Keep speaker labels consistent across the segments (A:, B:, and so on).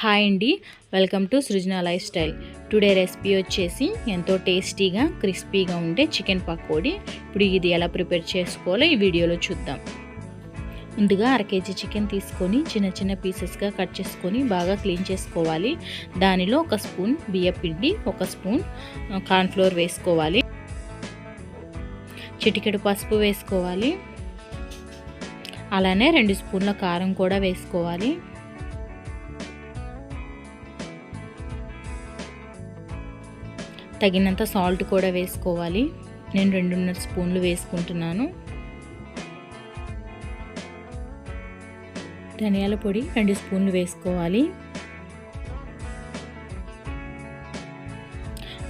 A: Hi అండి. Welcome to Srujana life style today recipe వచ్చేసి ఎంతో టేస్టీగా క్రిస్పీగా ఉండే చికెన్ పకోడీ. ఇప్పుడు ఇది ఎలా ప్రిపేర్ చేసుకోవాలో ఈ వీడియోలో చూద్దాం. ముందుగా అర కేజీ చికెన్ తీసుకొని చిన్న చిన్న పీసెస్గా కట్ చేసుకొని బాగా క్లీన్ చేసుకోవాలి. దానిలో ఒక స్పూన్ బియ్యం పిండి ఒక స్పూన్ కార్న్ఫ్లోర్ వేసుకోవాలి. చిటికెడు పసుపు వేసుకోవాలి. అలానే రెండు స్పూన్ల కారం కూడా వేసుకోవాలి. తగినంత సాల్ట్ కూడా వేసుకోవాలి. నేను రెండున్నర స్పూన్లు వేసుకుంటున్నాను. ధనియాల పొడి రెండు స్పూన్లు వేసుకోవాలి.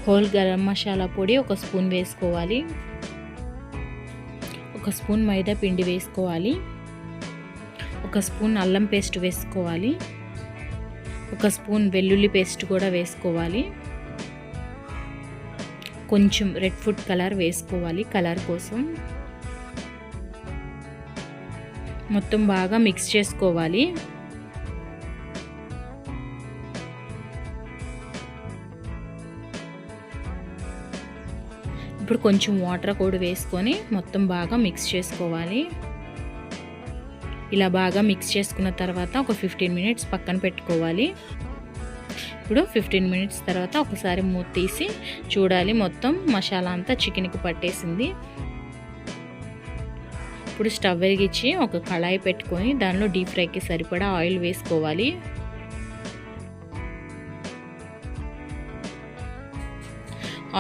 A: హోల్ గరం మసాలా పొడి ఒక స్పూన్ వేసుకోవాలి. ఒక స్పూన్ మైదా పిండి వేసుకోవాలి. ఒక స్పూన్ అల్లం పేస్ట్ వేసుకోవాలి. ఒక స్పూన్ వెల్లుల్లి పేస్ట్ కూడా వేసుకోవాలి. కొంచెం రెడ్ ఫుడ్ కలర్ వేసుకోవాలి కలర్ కోసం. మొత్తం బాగా మిక్స్ చేసుకోవాలి. ఇప్పుడు కొంచెం వాటర్ కూడా వేసుకొని మొత్తం బాగా మిక్స్ చేసుకోవాలి. ఇలా బాగా మిక్స్ చేసుకున్న తర్వాత ఒక ఫిఫ్టీన్ మినిట్స్ పక్కన పెట్టుకోవాలి. ఇప్పుడు ఫిఫ్టీన్ మినిట్స్ తర్వాత ఒకసారి మూత తీసి చూడాలి. మొత్తం మసాలా అంతా చికెన్కి పట్టేసింది. ఇప్పుడు స్టవ్ వెలిగించి ఒక కళాయి పెట్టుకొని దానిలో డీప్ ఫ్రైకి సరిపడా ఆయిల్ వేసుకోవాలి.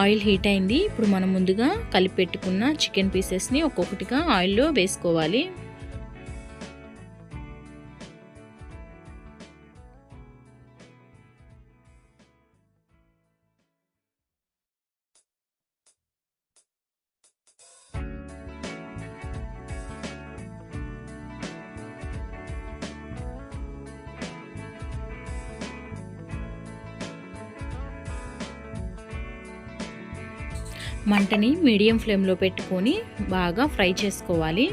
A: ఆయిల్ హీట్ అయింది. ఇప్పుడు మనం ముందుగా కలిపి పెట్టుకున్న చికెన్ పీసెస్ని ఒక్కొక్కటిగా ఆయిల్లో వేసుకోవాలి. మంటని మీడియం ఫ్లేమ్లో పెట్టుకొని బాగా ఫ్రై చేసుకోవాలి.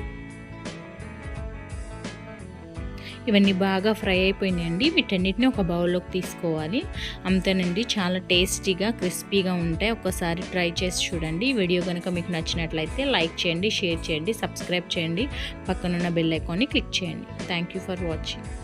A: ఇవన్నీ బాగా ఫ్రై అయిపోయినాయండి. వీటన్నిటిని ఒక బౌల్లోకి తీసుకోవాలి. అంతేనండి చాలా టేస్టీగా క్రిస్పీగా ఉంటాయి. ఒకసారి ట్రై చేసి చూడండి. వీడియో కనుక మీకు నచ్చినట్లయితే లైక్ చేయండి షేర్ చేయండి సబ్స్క్రైబ్ చేయండి. పక్కనున్న బెల్ ఐకాన్ని క్లిక్ చేయండి. Thank you for watching.